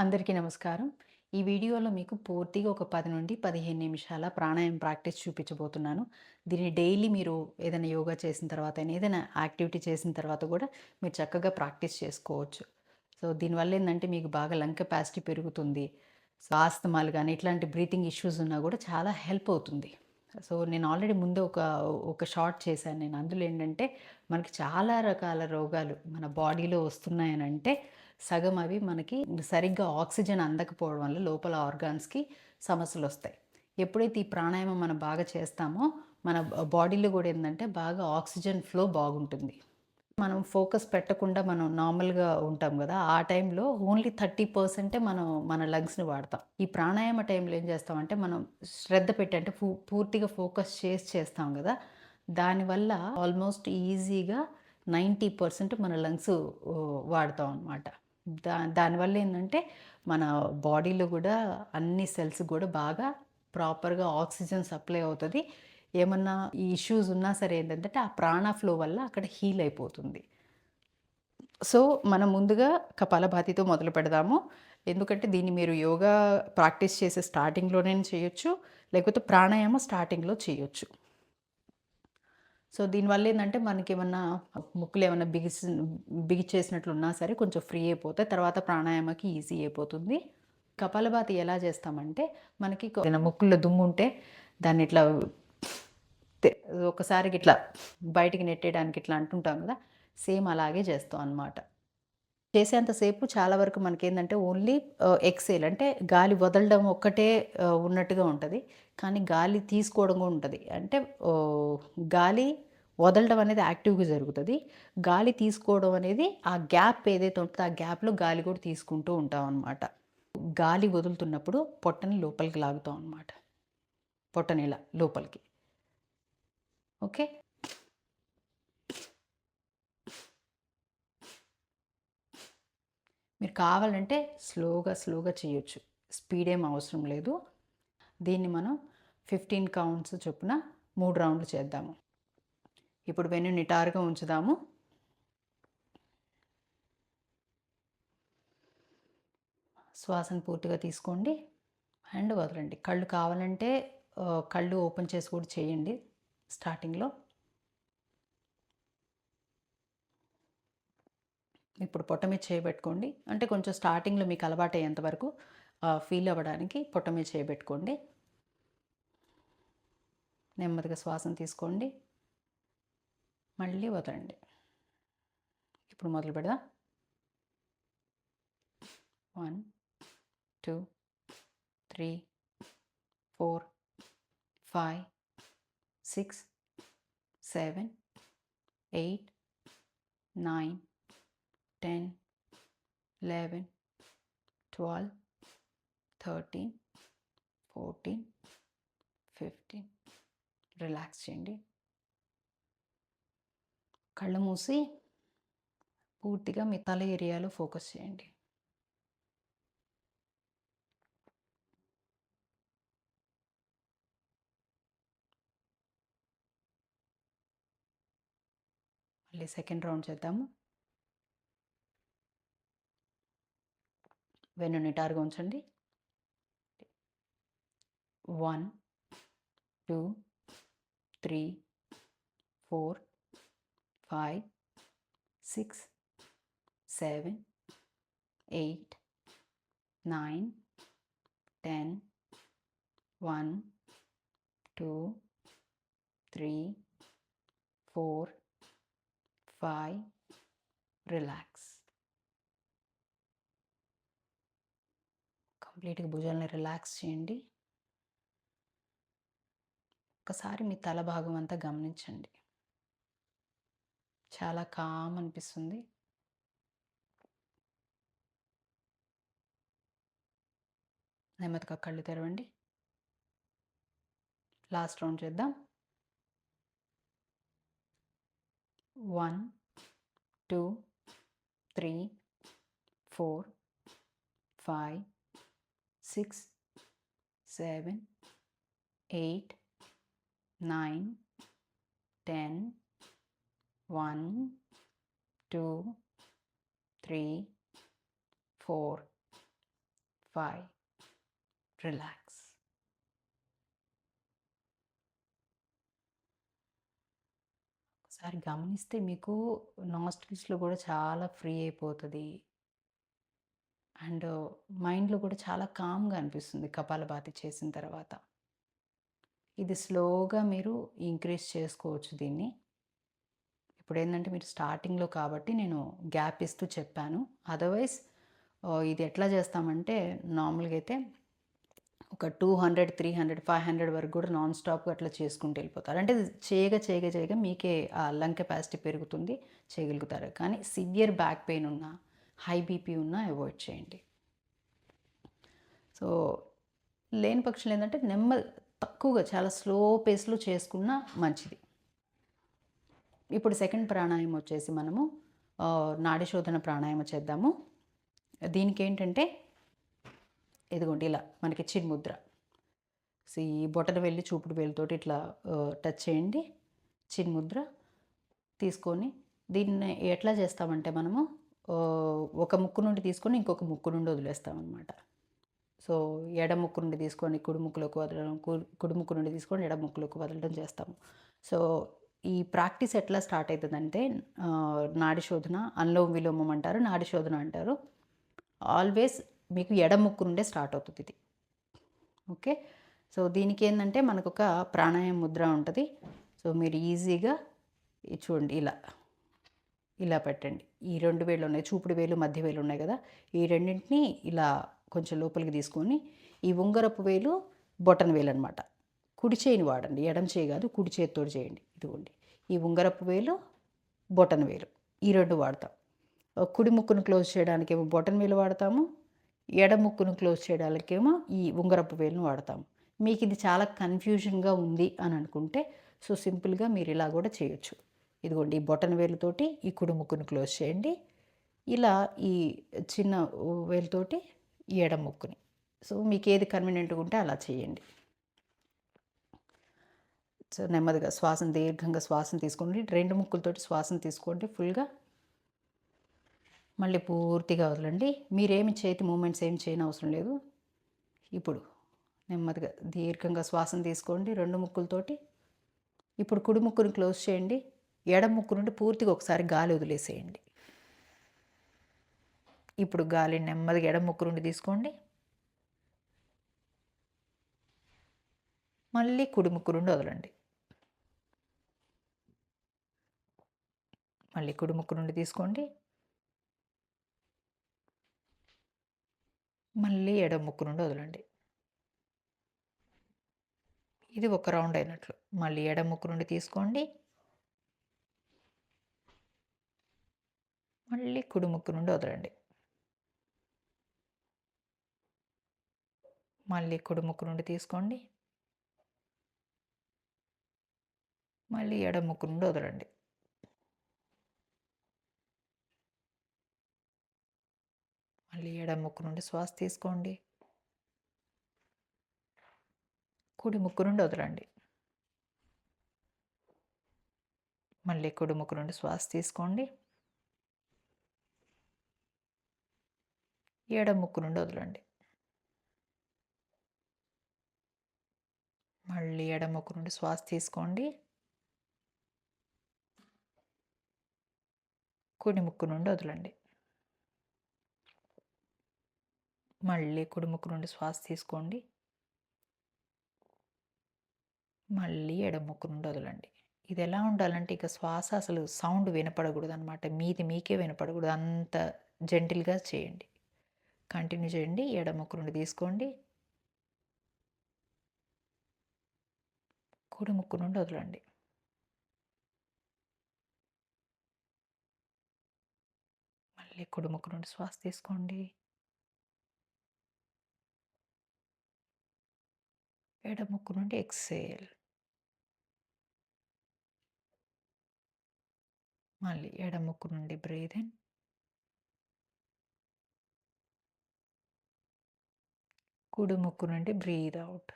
అందరికీ నమస్కారం. ఈ వీడియోలో మీకు పూర్తిగా ఒక పది నుండి 15 నిమిషాల ప్రాణాయామం ప్రాక్టీస్ చూపించబోతున్నాను. దీన్ని డైలీ మీరు ఏదైనా యోగా చేసిన తర్వాత ఏదైనా యాక్టివిటీ చేసిన తర్వాత కూడా మీరు చక్కగా ప్రాక్టీస్ చేసుకోవచ్చు. సో, దీనివల్ల ఏంటంటే మీకు బాగా లంగ్ కెపాసిటీ పెరుగుతుంది. సో, ఆస్తమాలు ఇట్లాంటి బ్రీతింగ్ ఇష్యూస్ ఉన్నా కూడా చాలా హెల్ప్ అవుతుంది. సో, నేను ఆల్రెడీ ముందే ఒక ఒక షార్ట్ చేశాను నేను. అందులో ఏంటంటే మనకి చాలా రకాల రోగాలు మన బాడీలో వస్తున్నాయనంటే సగం అవి మనకి సరిగ్గా ఆక్సిజన్ అందకపోవడం వల్ల లోపల ఆర్గాన్స్‌కి సమస్యలు వస్తాయి ఎప్పుడైతే ఈ ప్రాణాయామం మనం బాగా చేస్తామో మన బాడీలో కూడా ఏంటంటే బాగా ఆక్సిజన్ ఫ్లో బాగుంటుంది. మనం ఫోకస్ పెట్టకుండా మనం నార్మల్‌గా ఉంటాం కదా ఆ టైంలో ఓన్లీ 30% మనం మన లంగ్స్‌ని వాడతాం. ఈ ప్రాణాయామ టైంలో ఏం చేస్తామంటే మనం శ్రద్ధ పెట్టి అంటే పూర్తిగా ఫోకస్ చేసి చేస్తాం కదా దానివల్ల ఆల్మోస్ట్ ఈజీగా 90% మన లంగ్స్ వాడతాం అనమాట. దా దానివల్ల ఏంటంటే మన బాడీలో కూడా అన్ని సెల్స్ కూడా బాగా ప్రాపర్‌గా ఆక్సిజన్ సప్లై అవుతుంది ఏమన్నా ఈ ఇష్యూస్ ఉన్నా సరే ఏంటంటే ఆ ప్రాణ ఫ్లో వల్ల అక్కడ హీల్ అయిపోతుంది. సో, మనం ముందుగా కపాలభాతితో మొదలు పెడదాము. ఎందుకంటే దీన్ని మీరు యోగా ప్రాక్టీస్ చేసే స్టార్టింగ్లోనే చేయొచ్చు. లేకపోతే ప్రాణాయామం స్టార్టింగ్‌లో చేయొచ్చు. సో, దీనివల్ల ఏంటంటే మనకి ఏమన్నా ముక్కులు ఏమన్నా బిగిసి బిగిచేసినట్లున్నా సరే కొంచెం ఫ్రీ అయిపోతే తర్వాత ప్రాణాయామకి ఈజీ అయిపోతుంది. కపాలభాతి ఎలా చేస్తామంటే మనకి ముక్కుల్లో ఏదైనా ముక్కులో దుమ్ముంటే దాన్ని ఇట్లా ఒకసారికి ఒకసారి గిట్లా బయటికి నెట్టేయడానికి ఇట్లా అంటుంటాం కదా సేమ్ అలాగే చేస్తాం అనమాట. చేసేంతసేపు చాలా వరకు మనకేందంటే ఓన్లీ ఎక్సేల్ అంటే గాలి వదలడం ఒక్కటే ఉన్నట్టుగా ఉంటుంది కానీ గాలి తీసుకోవడం కూడా ఉంటుంది అంటే గాలి వదలడం అనేది యాక్టివ్‌గా జరుగుతుంది గాలి తీసుకోవడం అనేది ఆ గ్యాప్ ఏదైతే ఉంటదో ఆ గ్యాప్‌లో గాలి కూడా తీసుకుంటూ ఉంటాం అనమాట. గాలి వదులుతున్నప్పుడు పొట్టని లోపలికి లాగుతాం అనమాట. పొట్టని ఇలా లోపలికి. ఓకే. మీరు కావాలంటే స్లోగా, స్లోగా చేయొచ్చు. స్పీడ్ ఏం అవసరం లేదు. దీన్ని మనం 15 కౌంట్స్ చొప్పున మూడు రౌండ్లు చేద్దాము. ఇప్పుడు వెన్ను నిటారుగా ఉంచుదాము. శ్వాసను పూర్తిగా తీసుకోండి. అండ్ వదలండి. కళ్ళు కావాలంటే కళ్ళు ఓపెన్ చేసి కూడా చేయండి స్టార్టింగ్‌లో. ఇప్పుడు పొట్ట మీద అంటే కొంచెం స్టార్టింగ్‌లో మీకు అలవాటయ్యేంతవరకు ఫీల్ అవ్వడానికి పొట్ట మీద నెమ్మదిగా శ్వాసను తీసుకోండి. మళ్ళీ వదలండి. ఇప్పుడు మొదలు పెడదాం. 1, 2, 3, 4, 5, 6, 7, 8, 9, 10, 11, 12, 13, 14, 15 రిలాక్స్ చేయండి. కళ్ళు మూసి పూర్తిగా మీ తల ఏరియాలో ఫోకస్ చేయండి. మళ్ళీ సెకండ్ రౌండ్ చేద్దాము. వెన్ను నిటారుగా ఉంచండి. One two three four five six seven eight nine ten one two three four five relax. కంప్లీట్‌గా భుజాలని రిలాక్స్ చేయండి. ఒకసారి మీ తల భాగం అంతా గమనించండి. చాలా కామ్ అనిపిస్తుంది. నెమ్మదిగా కళ్ళు తెరవండి. లాస్ట్ రౌండ్ చేద్దాం. 1, 2, 3, 4, 5, six seven eight nine ten one two three four five relax ఒకసారి గమనిస్తే మీకు నాస్టిల్స్లో కూడా చాలా ఫ్రీ అయిపోతుంది. అండ్ మైండ్లో కూడా చాలా కామ్గా అనిపిస్తుంది కపాలభాతి చేసిన తర్వాత. ఇది స్లోగా మీరు ఇంక్రీజ్ చేసుకోవచ్చు దీన్ని. ఇప్పుడు ఏంటంటే మీరు స్టార్టింగ్లో కాబట్టి నేను గ్యాప్ ఇస్తూ చెప్పాను. అదర్వైజ్ ఇది ఎట్లా చేస్తామంటే నార్మల్గా అయితే ఒక two hundred three hundred five hundred వరకు కూడా నాన్ స్టాప్గా అట్లా చేసుకుంటూ వెళ్ళిపోతారు. అంటే చేయగా చేయగా చేయగా మీకే ఆ లంగ్ కెపాసిటీ పెరుగుతుంది చేయగలుగుతారు. కానీ సివియర్ బ్యాక్ పెయిన్ ఉన్నా హై బీపీ ఉన్నా అవాయిడ్ చేయండి. సో లేని పక్షులు ఏంటంటే నెమ్మది తక్కువగా చాలా స్లో పేస్లో చేసుకున్న మంచిది. ఇప్పుడు సెకండ్ ప్రాణాయామం వచ్చేసి మనము నాడిశోధన ప్రాణాయామం చేద్దాము. దీనికి ఏంటంటే ఇదిగోండి ఇలా మనకి చిన్ముద్ర సో ఈ బొటన వెళ్ళి చూపుడు వేలుతోటి ఇట్లా టచ్ చేయండి. చిన్ముద్ర తీసుకొని దీన్ని ఎట్లా చేస్తామంటే మనము ఒక ముక్కు నుండి తీసుకొని ఇంకొక ముక్కు నుండి వదిలేస్తామన్నమాట. సో ఎడ ముక్కు నుండి తీసుకొని కుడి ముక్కులోకి వదలడం కుడి ముక్కు నుండి తీసుకొని ఎడ ముక్కులోకి వదలడం చేస్తాము. సో ఈ ప్రాక్టీస్ ఎట్లా స్టార్ట్ అవుతుందంటే నాడి శోధన అనులోమ విలోమం అంటారు నాడి శోధన అంటారు. ఆల్వేస్ మీకు ఎడ ముక్కు నుండే స్టార్ట్ అవుతుంది ఇది. ఓకే? సో దీనికి ఏంటంటే మనకు ఒక ప్రాణాయామ ముద్ర ఉంటుంది. సో మీరు ఈజీగా చూడండి ఇలా. ఇలా పెట్టండి. ఈ రెండు వేలు ఉన్నాయి. చూపుడు వేలు మధ్య వేలు ఉన్నాయి కదా. ఈ రెండింటిని ఇలా కొంచెం లోపలికి తీసుకొని ఈ ఉంగరపు వేలు బొటన్ వేలు అనమాట కుడి చేయిని వాడండి. ఎడం చేయి కాదు కుడి చేతితో చేయండి. ఇదిగోండి. ఈ ఉంగరపు వేలు బొటన్ వేలు. ఈ రెండు వాడతాం. కుడి ముక్కును క్లోజ్ చేయడానికేమో బొటన్ వేలు వాడతాము. ఎడ ముక్కును క్లోజ్ చేయడానికేమో ఈ ఉంగరపు వేలును వాడతాము. మీకు ఇది చాలా కన్ఫ్యూజన్గా ఉంది అని అనుకుంటే సో సింపుల్గా మీరు ఇలా కూడా చేయొచ్చు. ఇదిగోండి ఈ బొటన్ వేలుతోటి ఈ కుడిముక్కును క్లోజ్ చేయండి. ఇలా ఈ చిన్న వేలుతోటి ఈ ఎడం ముక్కుని. సో మీకు ఏది కన్వీనియంట్గా ఉంటే అలా చేయండి. సో నెమ్మదిగా శ్వాసం దీర్ఘంగా శ్వాసం తీసుకోండి. రెండు ముక్కులతోటి శ్వాసం తీసుకోండి ఫుల్గా. మళ్ళీ పూర్తిగా వదలండి. మీరేమి చేతి మూమెంట్స్ ఏమి చేయని అవసరం లేదు. ఇప్పుడు నెమ్మదిగా దీర్ఘంగా శ్వాసం తీసుకోండి రెండు ముక్కులతోటి. ఇప్పుడు కుడి ముక్కుని క్లోజ్ చేయండి. ఎడం ముక్కు నుండి పూర్తిగా ఒకసారి గాలి వదిలేసేయండి. ఇప్పుడు గాలి నెమ్మదిగా ఎడం ముక్కు నుండి తీసుకోండి. మళ్ళీ కుడి ముక్కు నుండి వదలండి. మళ్ళీ కుడి ముక్కు నుండి తీసుకోండి. మళ్ళీ ఎడం ముక్కు నుండి వదలండి. ఇది ఒక రౌండ్ అయినట్లు. మళ్ళీ ఎడం ముక్కు నుండి తీసుకోండి. మళ్ళీ కుడి ముక్కు నుండి వదలండి. మళ్ళీ కుడి ముక్కు నుండి తీసుకోండి. మళ్ళీ ఎడం ముక్కు నుండి వదలండి. మళ్ళీ ఎడం ముక్కు నుండి శ్వాస తీసుకోండి. కుడి ముక్కు నుండి వదలండి. మళ్ళీ కుడి ముక్కు నుండి శ్వాస తీసుకోండి. ఎడం ముక్కు నుండి వదలండి. మళ్ళీ ఎడం ముక్కు నుండి శ్వాస తీసుకోండి. కుడి ముక్కు నుండి వదలండి. మళ్ళీ కుడి ముక్కు నుండి శ్వాస తీసుకోండి. మళ్ళీ ఎడం ముక్కు నుండి వదలండి. ఇది ఎలా ఉండాలంటే ఇక శ్వాస అసలు సౌండ్ వినపడకూడదు అనమాట మీది మీకే వినపడకూడదు. అంత జెంటిల్గా చేయండి. కంటిన్యూ చేయండి. ఎడం ముక్కు నుండి తీసుకోండి. కుడి ముక్కు నుండి వదలండి. మళ్ళీ కుడి ముక్కు నుండి శ్వాస తీసుకోండి. ఎడ ముక్కు నుండి ఎక్సేల్. మళ్ళీ ఎడ ముక్కు నుండి బ్రీద్ ఇన్. కుడి ముక్కు నుండి బ్రీద్ అవుట్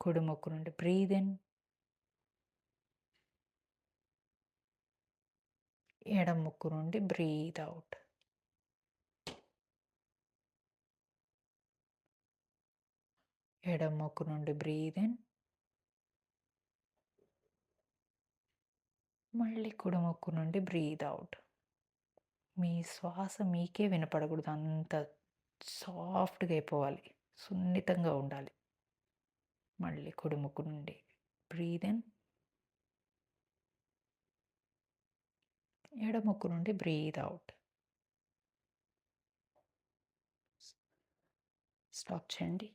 కుడి ముక్కు నుండి బ్రీద్ ఇన్. ఎడం ముక్కు నుండి బ్రీత్ అవుట్ ఎడం ముక్కు నుండి బ్రీత్ ఇన్. మళ్ళీ కుడి ముక్కు నుండి బ్రీత్ అవుట్ మీ శ్వాస మీకే వినపడకూడదు. అంత సాఫ్ట్గా అయిపోవాలి. సున్నితంగా ఉండాలి. మళ్ళీ కుడి ముక్కు నుండి. Breath in. ఎడముక్కు నుండి బ్రీత్ అవుట్ స్టాప్ చేయండి.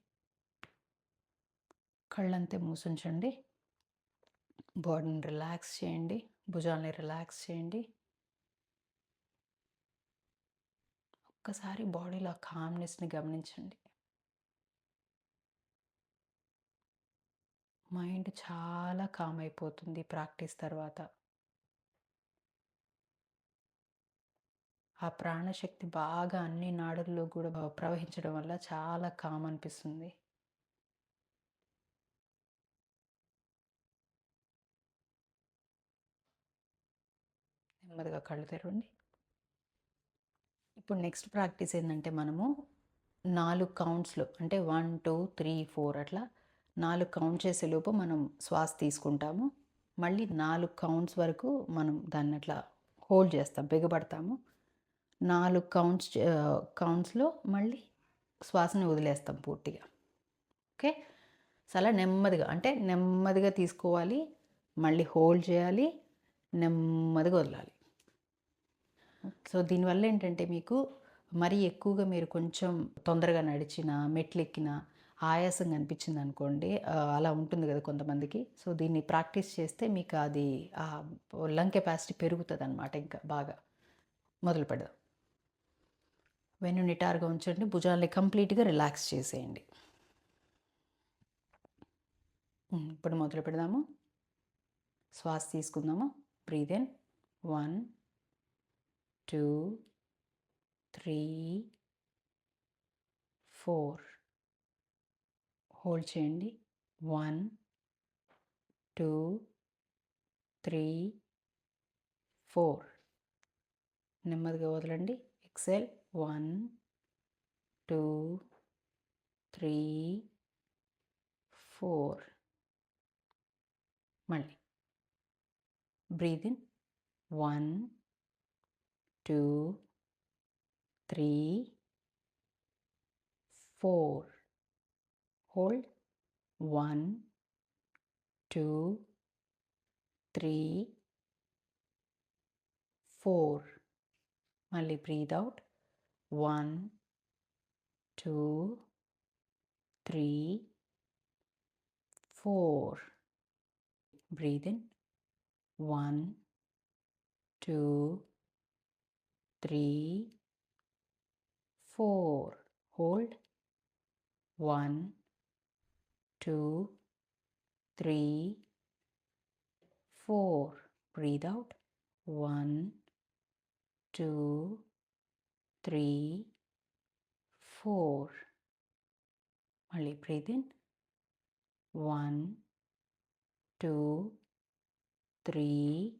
కళ్ళంతే మూసుంచండి. బాడీని రిలాక్స్ చేయండి. భుజాలని రిలాక్స్ చేయండి. ఒక్కసారి బాడీలో కామ్నెస్ని గమనించండి. మైండ్ చాలా కామ్ అయిపోతుంది ప్రాక్టీస్ తర్వాత. ఆ ప్రాణశక్తి బాగా అన్ని నాడుల్లో కూడా ప్రవహించడం వల్ల చాలా కామ్ అనిపిస్తుంది. నెమ్మదిగా కళ్ళు తెరవండి. ఇప్పుడు నెక్స్ట్ ప్రాక్టీస్ ఏంటంటే మనము నాలుగు కౌంట్స్లో అంటే వన్ టూ త్రీ ఫోర్ అట్లా నాలుగు కౌంట్ చేసేలోపు మనం శ్వాస తీసుకుంటాము. మళ్ళీ నాలుగు కౌంట్స్ వరకు మనం దాన్ని అట్లా హోల్డ్ చేస్తాం బిగబడతాము నాలుగు కౌంట్స్ కౌంట్స్లో మళ్ళీ శ్వాసని వదిలేస్తాం పూర్తిగా. ఓకే? చాలా నెమ్మదిగా అంటే నెమ్మదిగా తీసుకోవాలి మళ్ళీ హోల్డ్ చేయాలి నెమ్మదిగా వదలాలి. సో దీనివల్ల ఏంటంటే మీకు మరీ ఎక్కువగా మీరు కొంచెం తొందరగా నడిచిన మెట్లెక్కిన ఆయాసంగా అనిపించింది అనుకోండి అలా ఉంటుంది కదా కొంతమందికి. సో దీన్ని ప్రాక్టీస్ చేస్తే మీకు అది లంగ్ కెపాసిటీ పెరుగుతుంది అనమాట ఇంకా బాగా. మొదలు పెడదాం. వెన్ను నిటారుగా ఉంచండి భుజాలని కంప్లీట్గా రిలాక్స్ చేసేయండి. ఇప్పుడు మొదలు పెడదాము. శ్వాస తీసుకుందాము. Breathe in. One two three four. Hold చేయండి. One two three four. నెమ్మదిగా వదలండి. Exhale. One two three four. మళ్ళీ. Breathe in. One two, three, four. Hold one, two, three, four. Only breathe out one, two, three, four. Breathe in one, two three, four. Hold. One, two, three, four. Breathe out. One, two, three, four. Only breathe in. One, two, three,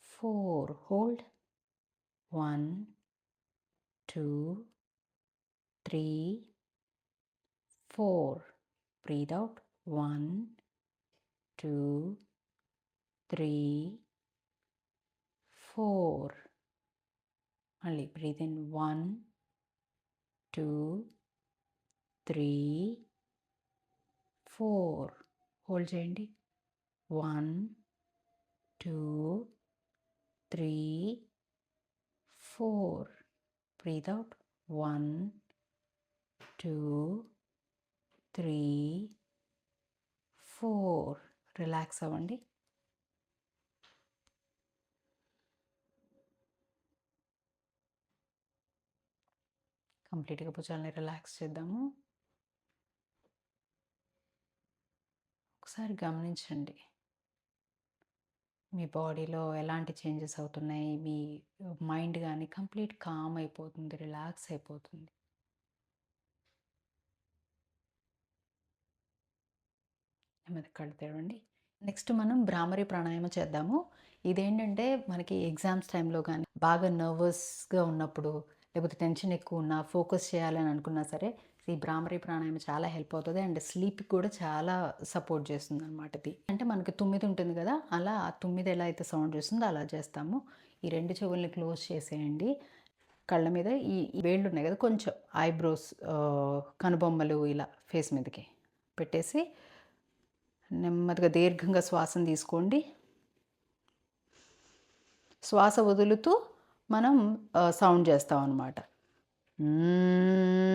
four. Hold one two three four breathe out one two three four మళ్ళీ breathe in one two three four hold చేయండి one two three Four Breathe out. One two three four relax అవ్వండి. కంప్లీట్గా భుజాలని relax చేద్దాము. ఒకసారి గమనించండి. మీ బాడీలో ఎలాంటి చేంజెస్ అవుతున్నాయి? మీ మైండ్ కానీ కంప్లీట్ కామ్ అయిపోతుంది రిలాక్స్ అయిపోతుంది. నెమ్మది కళ్ళు తెరవండి. నెక్స్ట్ మనం భ్రామరి ప్రాణాయామం చేద్దాము. ఇదేంటంటే మనకి ఎగ్జామ్స్ టైంలో కానీ బాగా నర్వస్గా ఉన్నప్పుడు లేకపోతే టెన్షన్ ఎక్కువ ఉన్నా ఫోకస్ చేయాలని అనుకున్నా సరే ఈ భ్రామరీ ప్రాణాయామం చాలా హెల్ప్ అవుతుంది. అండ్ స్లీప్ కూడా చాలా సపోర్ట్ చేస్తుంది అనమాట ఇది. అంటే మనకి తొమ్మిది ఉంటుంది కదా అలా ఆ తొమ్మిది ఎలా అయితే సౌండ్ చేస్తుందో అలా చేస్తాము. ఈ రెండు చెవుల్ని క్లోజ్ చేసేయండి. కళ్ళ మీద ఈ ఈ వేళ్ళు ఉన్నాయి కదా కొంచెం ఐబ్రోస్ కనుబొమ్మలు ఇలా ఫేస్ మీదకి పెట్టేసి నెమ్మదిగా దీర్ఘంగా శ్వాసను తీసుకోండి. శ్వాస వదులుతూ మనం సౌండ్ చేస్తాం అన్నమాట 嗯。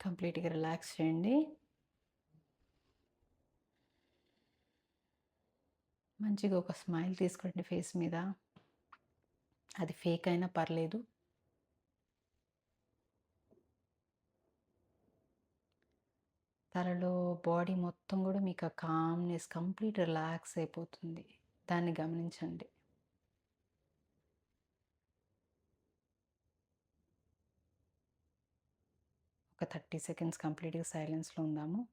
కంప్లీట్గా రిలాక్స్ చేయండి. మంచిగా ఒక స్మైల్ తీసుకోండి ఫేస్ మీద. అది ఫేక్ అయినా పర్లేదు. తలలో బాడీ మొత్తం కూడా మీకు ఆ కామ్నెస్ కంప్లీట్ రిలాక్స్ అయిపోతుంది. దాన్ని గమనించండి. ఒక థర్టీ సెకండ్స్ కంప్లీట్గా సైలెన్స్లో ఉందాము.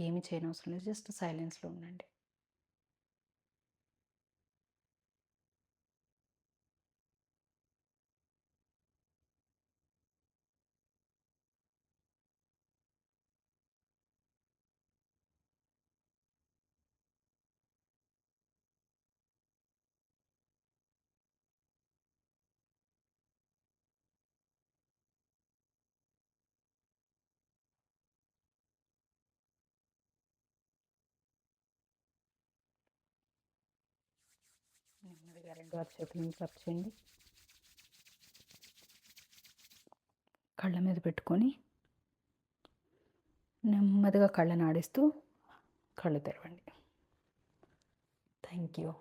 ఏమి చేయనవసరం లేదు. జస్ట్ సైలెన్స్లో ఉండండి. నెమ్మదిగా రెండు అరచేతులను అప్ చేయండి. కళ్ళ మీద పెట్టుకొని నెమ్మదిగా కళ్ళను ఆడిస్తూ కళ్ళు తెరవండి. Thank you